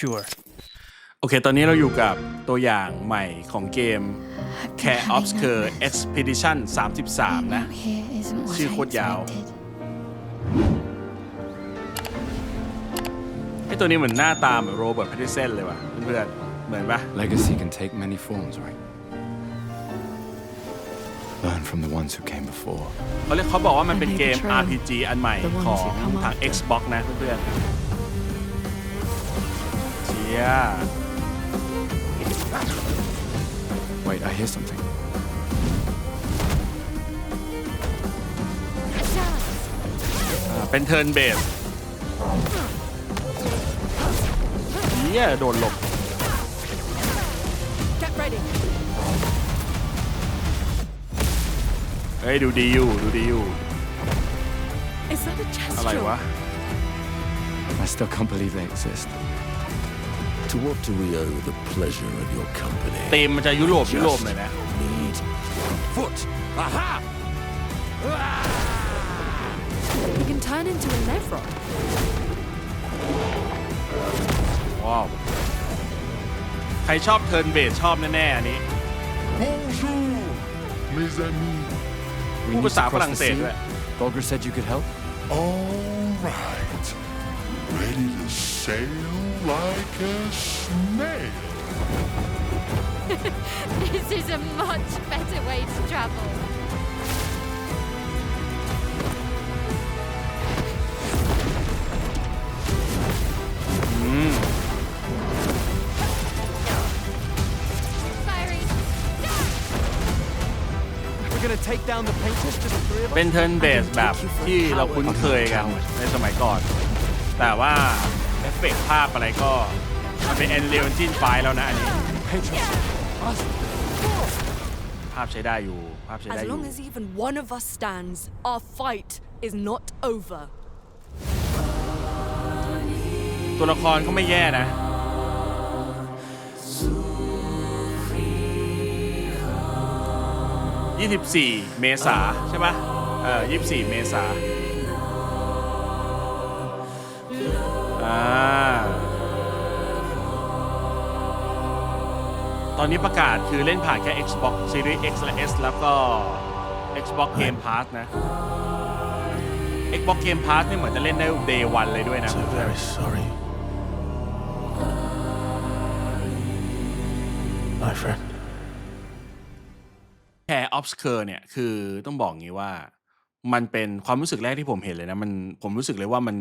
Sure โอเค ตอนนี้เราอยู่กับตัวอย่างใหม่ของเกม Care Obscure Expedition 33 นะ ชื่อโคตรยาวไอตัวนี้เหมือนหน้าตาเหมือนโรเบิร์ตแพตตินสันเลยว่ะเพื่อนๆเหมือนปะ Legacy can take many forms, right? Learn from the ones who came before. เขาเรียกเขาบอกว่ามันเป็นเกม And they betrayal. RPG อันใหม่ The ones ของ who come ทาง after. Xbox นะเพื่อนๆ เชีย Wait, I hear something. อ่าเป็นเทิร์นเบสเฮียโดนหลบ Get ready. เฮ้ย ดูดีอยู่ ดูดีอยู่ Is that a gesture? อะไรวะ I still can't believe they exist. To what do we owe the pleasure of your company? ตีมมันจะยุโรปยุโรปหน่อยนะ Need foot. Aha! You can turn into a Nevron. ว้าว ใครชอบเทิร์นเบสชอบแน่ ๆ อันนี้ Bonjour, mes amis. We พูด need ภาษา to ฝ cross รั่ง the เศส sea. ด้วย Golger said you could help. All right. Ready to sail like a snail. This is a much better way to travel. อืม Fiery. We're gonna take down the painters, just the three of เป็นเทิร์นเบสแบบที่เราคุ้นเคยกันในสมัยก่อน แต่ว่าเอฟเฟกต์ภาพอะไรก็มันเป็น Unreal Engine 5แล้วนะอันนี้ Painters. Us. ภาพใช้ได้อยู่ ภาพใช้ได้อ As ยู่ long as even one of us stands, our fight is not over. ตัวละครก็ไม่แย่นะ 24 เมษาใช่ปะเออ24 เมษาอ่า ตอนนี้ประกาศคือเล่นผ่านแค่ Xbox Series X และ S แล้วก็ Xbox Game Pass นะ Xbox Game Pass นี่เหมือนจะเล่นได้ Day One เลยด้วยนะ So very sorry. My friend. แคร์ออฟสเคอร์เนี่ยคือต้องบอกงี้ว่า มันเป็นความรู้สึกแรกที่ผมเห็นเลยนะ มันผมรู้สึกเลยว่ามัน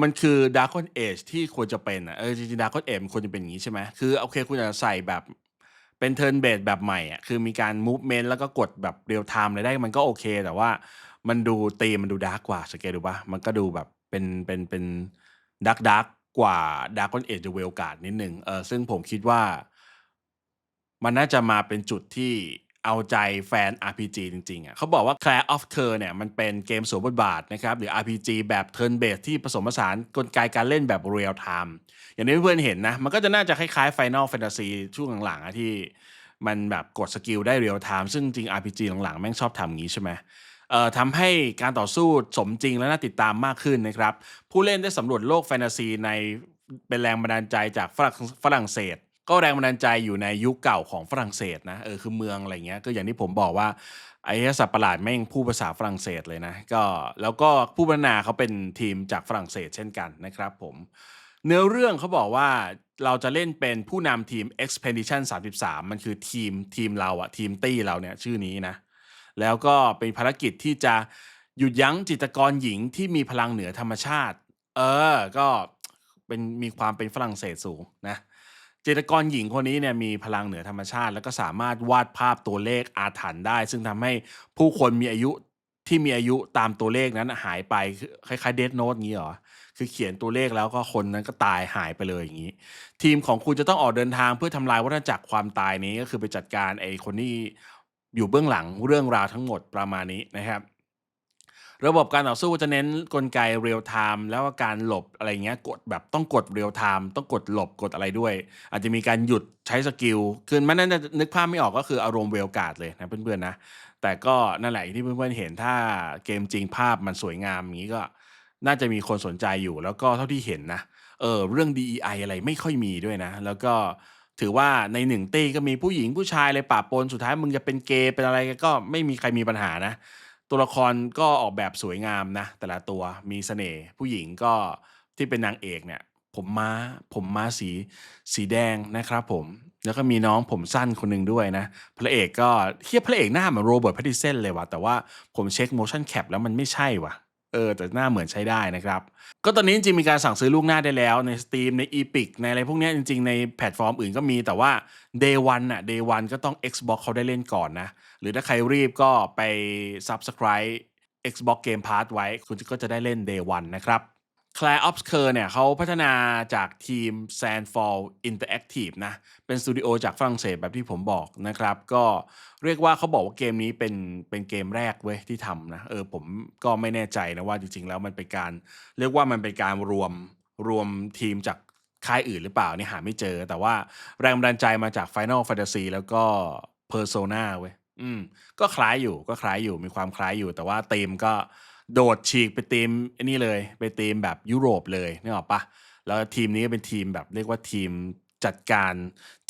มันคือดาร์คอนเอจที่ควรจะเป็นอะเออจริงๆดาร์คอนเอจมันควรจะเป็นอย่างนี้ใช่ไหมคือโอเคคุณจะใส่แบบเป็นเทิร์นเบสแบบใหม่อะคือมีการมูฟเมนต์แล้วก็กดแบบเรียลไทม์อะไรได้มันก็โอเค แต่ว่ามันดูตีมมันดูดาร์กกว่าสังเกตดูปะมันก็ดูแบบเป็นเป็นเป็นดาร์กดาร์กกว่าดาร์คอนเอจะเวลการ์ดนิดนึงเออซึ่งผมคิดว่า มันน่าจะมาเป็นจุดที่ เอาใจแฟน RPG จริงๆอะเขาบอกว่า Clair of Cur เนี่ยมันเป็นเกมสวมบทบาทนะครับหรือ RPG แบบ Turn Based ที่ผสมผสานกลไกการเล่นแบบ Real Time อย่างที่เพื่อนเห็นนะ มันก็จะน่าจะคล้ายๆ Final Fantasy ช่วงหลังๆที่มันแบบกดสกิลได้ Real Time ซึ่งจริง RPG หลังๆ แม่งชอบทำงี้ใช่ไหมเอ่อทำให้การต่อสู้สมจริงและน่าติดตามมากขึ้นนะครับ ผู้เล่นได้สำรวจโลกแฟนตาซีในเป็นแรงบันดาลใจจากฝรั่งฝรั่งเศส ก็แรงบันดาลใจอยู่ในยุคเก่าของฝรั่งเศสนะเออคือเมืองอะไรเงี้ยก็อย่างที่ผมบอกว่าไอ้สัตว์ประหลาดแม่งพูดภาษาฝรั่งเศสเลยนะก็แล้วก็ผู้พัฒนาเขาเป็นทีมจากฝรั่งเศสเช่นกันนะครับผมเนื้อเรื่องเขาบอกว่าเราจะเล่นเป็นผู้นำทีม Expedition 33 มันคือทีมทีมเราอะทีมตี้เราเนี่ยชื่อนี้นะ แล้วก็เป็นภารกิจที่จะหยุดยั้งจิตกรหญิงที่มีพลังเหนือธรรมชาติ เออ ก็เป็นมีความเป็นฝรั่งเศสสูงนะ จิตรกรหญิงคนนี้เนี่ยมีพลังเหนือธรรมชาติ แล้วก็สามารถวาดภาพตัวเลขอาถรรพ์ได้ ซึ่งทำให้ผู้คนมีอายุที่มีอายุตามตัวเลขนั้นหายไปคือคล้ายๆเด n โน e งี้เหรอคือเขียนตัวเลขแล้วก็คนนั้นก็ตายหายไปเลยอย่างนี้ ทีมของคุณจะต้องออกเดินทางเพื่อทำลายวัฏจักรความตายนี้ก็คือไปจัดการไอ้คนที่อยู่เบื้องหลังเรื่องราวทั้งหมดประมาณนี้นะครับ ระบบการต่อสู้จะเน้นกลไกเรียลไทม์แล้วก็การหลบอะไรเงี้ยกดแบบต้องกดเรียลไทม์ต้องกดหลบกดอะไรด้วย อาจจะมีการหยุดใช้สกิลคือมันนั่นจะนึกภาพไม่ออกก็คืออารมณ์เวลการ์ดเลยนะเพื่อนๆนะ แต่ก็นั่นแหละที่เพื่อนๆเห็นถ้าเกมจริงภาพมันสวยงามอย่างนี้ก็น่าจะมีคนสนใจอยู่ แล้วก็เท่าที่เห็นนะเออเรื่อง DEI อะไรไม่ค่อยมีด้วยนะ แล้วก็ถือว่าในหนึ่งตีก็มีผู้หญิงผู้ชายเลยปะปนสุดท้ายมึงจะเป็นเกย์เป็นอะไรก็ไม่มีใครมีปัญหานะ ตัวละครก็ออกแบบสวยงามนะ แต่ละตัวมีเสน่ห์ผู้หญิงก็ที่เป็นนางเอกเนี่ย ผมม้า ผมม้าสีสีแดงนะครับผม แล้วก็มีน้องผมสั้นคนหนึ่งด้วยนะ พระเอกก็เทียบพระเอกหน้าเหมือนโรเบิร์ตแพตติเซนเลยว่ะแต่ว่าผมเช็ค motion cap แล้วมันไม่ใช่ว่ะ ออแต่หน้าเหมือนใช้ได้นะครับ ก็ตอนนี้จริงมีการสั่งซื้อลูกหน้าได้แล้วใน Steam ใน Epic ในอะไรพวกนี้จริง ๆ ในแพลตฟอร์มอื่นก็มีแต่ว่า Day 1อะ Day 1ก็ต้อง Xbox เขาได้เล่นก่อนนะ หรือถ้าใครรีบก็ไป Subscribe Xbox Game Pass ไว้ คุณก็จะได้เล่น Day 1นะครับ c l a r e o b s c u r เนี่ยเขาพัฒนาจากทีม Sandfall Interactive นะ เป็นสตูดิโอจากฝรั่งเศสแบบที่ผมบอกนะครับ ก็เรียกว่าเขาบอกว่าเกมนี้เป็นเป็นเกมแรกเว้ยที่ทำนะ เออผมก็ไม่แน่ใจนะว่าจริงๆ แล้วมันเป็นการ เรียกว่ามันเป็นการรวมรวมทีมจากค่ายอื่นหรือเปล่านี่หาไม่เจอ แต่ว่าแรงบันดาลใจมาจาก Final Fantasy แล้วก็ Persona เว้ยอืมก็คล้ายอยู่ก็คล้ายอยู่มีความคล้ายอยู่แต่ว่าธีมก็ โดดฉีกไปธีมอ้นี่เลย ไปธีมแบบยุโรปเลยนึกออกปะแล้วทีมนี้ก็เป็นทีมแบบเรียกว่าทีมจัดการ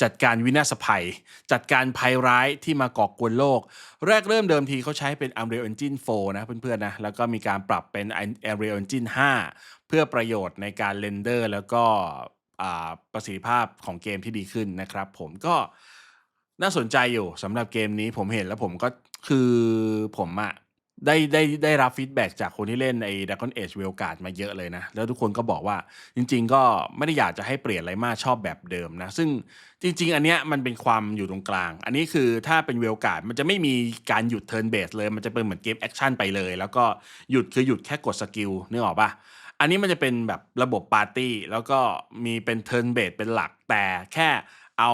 จัดการวินาศภัย จัดการภัยร้ายที่มาก่อกวนโลก แรกเริ่มเดิมทีเขาใช้เป็น Unreal Engine 4 นะเพื่อนๆนะ แล้วก็มีการปรับเป็น Unreal Engine 5 เพื่อประโยชน์ในการเรนเดอร์ แล้วก็ประสิทธิภาพของเกมที่ดีขึ้นนะครับผมก็น่าสนใจอยู่สำหรับเกมนี้ผมเห็นแล้วผมก็คือผมอะ ได้ได้ได้รับฟีดแบ็กจากคนที่เล่นไอ้ Dragon Age w e l g a r d มาเยอะเลยนะ แล้วทุกคนก็บอกว่าจริง ๆ ก็ไม่ได้อยากจะให้เปลี่ยนอะไรมากชอบแบบเดิมนะ ซึ่งจริง ๆ อันเนี้ยมันเป็นความอยู่ตรงกลาง อันนี้คือถ้าเป็น w e l g a r d มันจะไม่มีการหยุด turn base เลย มันจะเป็นเหมือนเกมแอคชั่นไปเลย แล้วก็หยุดคือหยุดแค่กดสกิลนึกออกปะอันนี้มันจะเป็นแบบระบบปาร์ตี้แล้วก็มีเป็นเทิร์นเบสเป็นหลักแต่แค่เอา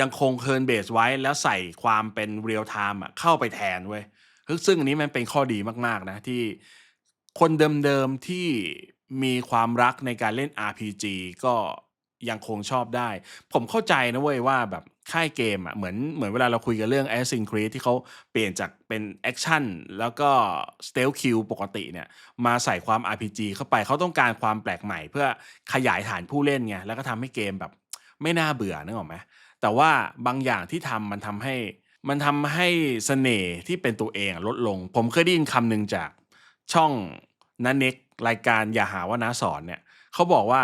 ยังคงเทิร์นเบสไว้แล้วใส่ความเป็นเรียลไทม์เข้าไปแทนเว้ย ซึ่งอันนี้มันเป็นข้อดีมากๆนะที่คนเดิมๆที่มีความรักในการเล่น RPG ก็ยังคงชอบได้ ผมเข้าใจนะเว้ยว่าแบบค่ายเกมอะเหมือนเหมือนเวลาเราคุยกันเรื่อง Assassin's Creed ที่เขาเปลี่ยนจากเป็นแอคชั่นแล้วก็ Stealth Kill ปกติเนี่ยมาใส่ความ RPG เข้าไปเขาต้องการความแปลกใหม่ เพื่อขยายฐานผู้เล่นไงแล้วก็ทำให้เกมแบบไม่น่าเบื่อนึกออกไหมแต่ว่าบางอย่างที่ทำมันทำให้ มันทำให้เสน่ห์ที่เป็นตัวเองลดลง ผมเคยได้ยินคำหนึ่งจากช่องนันเน็กรายการอย่าหาว่าน้าสอนเนี่ยเขาบอกว่า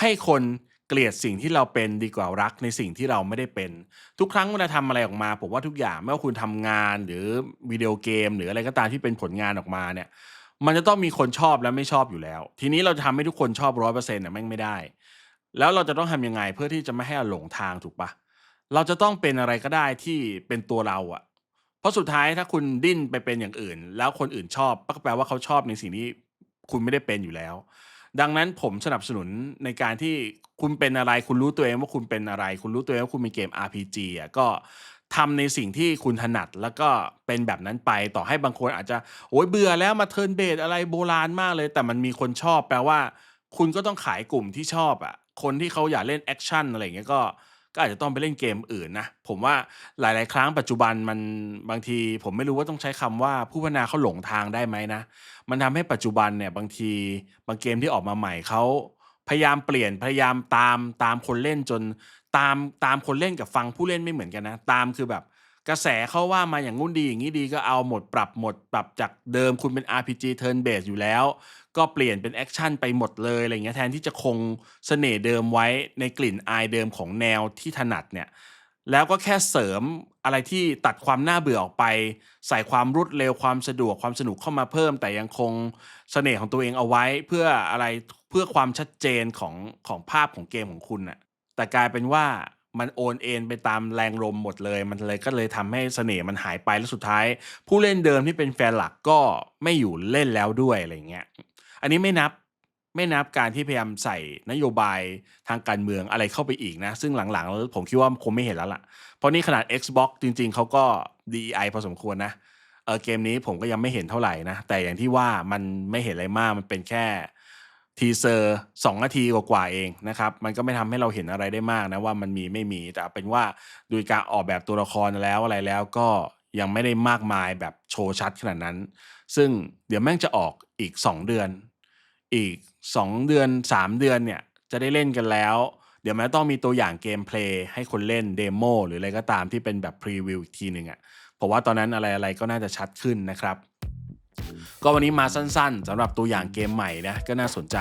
ให้คนเกลียดสิ่งที่เราเป็นดีกว่ารักในสิ่งที่เราไม่ได้เป็น ทุกครั้งเวลาทำอะไรออกมาผมว่าทุกอย่างไม่ว่าคุณทำงานหรือวิดีโอเกม หรืออะไรก็ตามที่เป็นผลงานออกมาเนี่ยมันจะต้องมีคนชอบและไม่ชอบอยู่แล้ว ทีนี้เราจะทำให้ทุกคนชอบร้อยเปอร์เซ็นต์เนี่ยแม่งไม่ได้ แล้วเราจะต้องทำยังไงเพื่อที่จะไม่ให้เราหลงทางถูกปะ เราจะต้องเป็นอะไรก็ได้ที่เป็นตัวเราอะเพราะสุดท้ายถ้าคุณดิ้นไปเป็นอย่างอื่น แล้วคนอื่นชอบก็แปลว่าเขาชอบในสิ่งที่คุณไม่ได้เป็นอยู่แล้ว ดังนั้นผมสนับสนุนในการที่คุณเป็นอะไร คุณรู้ตัวเองว่าคุณเป็นอะไร คุณรู้ตัวเองว่าคุณมีเกม RPG อะก็ทำในสิ่งที่คุณถนัดแล้วก็เป็นแบบนั้นไปต่อให้บางคนอาจจะโอ้ยเบื่อแล้วมาเทิร์นเบสอะไรโบราณมากเลย แต่มันมีคนชอบแปลว่า คุณก็ต้องขายกลุ่มที่ชอบอะคนที่เขาอยากเล่นแอคชั่นอะไรเงี้ยก็ ก็อาจจะต้องไปเล่นเกมอื่นนะผมว่าหลาย ๆ ครั้งปัจจุบันมันบางที ผมไม่รู้ว่าต้องใช้คำว่าผู้พัฒนาเขาหลงทางได้ไหมนะ มันทำให้ปัจจุบันเนี่ยบางทีบางเกมที่ออกมาใหม่เขาพยายามเปลี่ยนพยายามตามตามคนเล่นจนตามตามคนเล่นกับฟังผู้เล่นไม่เหมือนกันนะ ตามคือแบบ กระแสเขาว่ามาอย่างงู้นดีอย่างนี้ดีก็เอาหมดปรับหมดปรับจากเดิมคุณเป็น RPG turn based อยู่แล้ว ก็เปลี่ยนเป็นแอคชั่นไปหมดเลยอะไรเงี้ยแทนที่จะคงเสน่ห์เดิมไว้ในกลิ่นอายเดิมของแนวที่ถนัดเนี่ยแล้วก็แค่เสริมอะไรที่ตัดความน่าเบื่อออกไป ใส่ความรวดเร็วความสะดวกความสนุกเข้ามาเพิ่ม แต่ยังคงเสน่ห์ของตัวเองเอาไว้ เพื่ออะไรเพื่อความชัดเจนของของภาพของเกมของคุณน่ะแต่กลายเป็นว่า มันโอนเอ็นไปตามแรงลมหมดเลย มันเลยก็เลยทำให้เสน่ห์มันหายไปแล้วสุดท้าย ผู้เล่นเดิมที่เป็นแฟนหลักก็ไม่อยู่เล่นแล้วด้วยอะไรเงี้ย อันนี้ไม่นับไม่นับการที่พยายามใส่นโยบายทางการเมืองอะไรเข้าไปอีกนะ ซึ่งหลังๆ ผมคิดว่าคงไม่เห็นแล้วล่ะ เพราะนี่ขนาด Xbox จริง ๆเขาก็ DEI พอสมควรนะเออเกมนี้ผมก็ยังไม่เห็นเท่าไหร่นะ แต่อย่างที่ว่ามันไม่เห็นอะไรมากมันเป็นแค่ ทีเซอร์สองนาทีกว่าๆเองนะครับ มันก็ไม่ทำให้เราเห็นอะไรได้มากนะว่ามันมีไม่มี แต่เอาเป็นว่าโดยการออกแบบตัวละครแล้วอะไรแล้วก็ยังไม่ได้มากมายแบบโชว์ชัดขนาดนั้น ซึ่งเดี๋ยวแม่งจะออกอีก 2 เดือน อีก 2 เดือน 3 เดือนเนี่ยจะได้เล่นกันแล้ว เดี๋ยวมันต้องมีตัวอย่างเกมเพลย์ให้คนเล่นเดโมหรืออะไรก็ตามที่เป็นแบบพรีวิวอีกทีหนึ่งอะ่ะผมว่าตอนนั้นอะไรๆก็น่าจะชัดขึ้นนะครับ ก็วันนี้มาสั้นๆสำหรับตัวอย่างเกมใหม่นะก็น่าสนใจ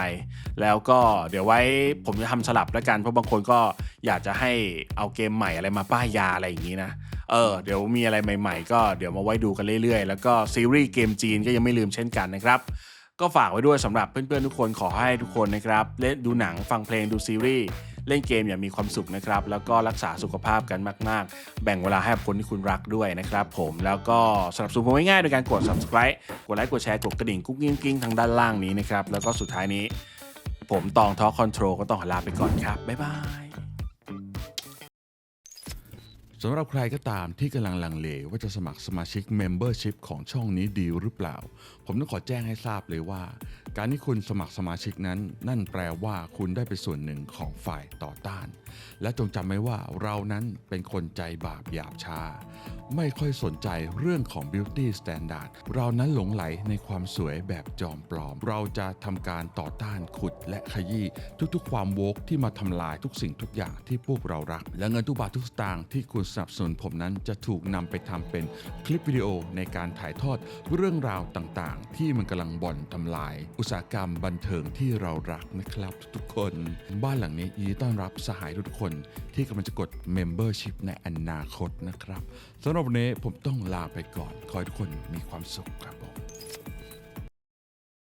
แล้วก็เดี๋ยวไว้ผมจะทำสลับแล้วกัน เพราะบางคนก็อยากจะให้เอาเกมใหม่อะไรมาป้ายยาอะไรอย่างนี้นะเออเดี๋ยวมีอะไรใหม่ๆ ก็เดี๋ยวมาไว้ดูกันเรื่อยๆ แล้วก็ซีรีส์เกมจีนก็ยังไม่ลืมเช่นกันนะครับก็ฝากไว้ด้วยสำหรับเพื่อนๆทุกคนขอให้ทุกคนนะครับเล่นดูหนังฟังเพลงดูซีรีส์ เล่นเกมอย่างมีความสุขนะครับ แล้วก็รักษาสุขภาพกันมาก ๆ แบ่งเวลาให้กับคนที่คุณรักด้วยนะครับผมแล้วก็สนับสนุนผมง่ายๆโดยการกด subscribe กดไลค์กดแชร์กดกระดิ่งกุ๊กกิ้งกิ้งทางด้านล่างนี้นะครับแล้วก็สุดท้ายนี้ ผมตองทอคอนโทรลก็ต้องลาไปก่อนครับบ๊ายบายสำหรับใครก็ตามที่กำลังลังเลว่าจะสมัครสมาชิก Membership ของช่องนี้ดีหรือเปล่า ผมต้องขอแจ้งให้ทราบเลยว่า การที่คุณสมัครสมาชิกนั้น นั่นแปลว่าคุณได้เป็นส่วนหนึ่งของฝ่ายต่อต้าน และจงจำไว้ว่าเรานั้นเป็นคนใจบาปหยาบช้า ไม่ค่อยสนใจเรื่องของ beauty standard เรานั้นหลงไหลในความสวยแบบจอมปลอม เราจะทำการต่อต้านขุดและขยี้ทุกๆ ความโวกที่มาทำลายทุกสิ่งทุกอย่างที่พวกเรารัก และเงินทุกบาททุกสตางค์ที่คุณสนับสนุนผมนั้นจะถูกนำไปทำเป็นคลิปวิดีโอในการถ่ายทอดเรื่องราวต่างๆ ที่มันกำลังบ่อนทำลายอุตสาหกรรมบันเทิงที่เรารักนะครับ ทุกคน บ้านหลังนี้ยินดีต้อนรับสหายทุกคนที่กำลังจะกด Membership ในอนาคตนะครับสำหรับวันนี้ผมต้องลาไปก่อน ขอให้ทุกคนมีความสุขครับผม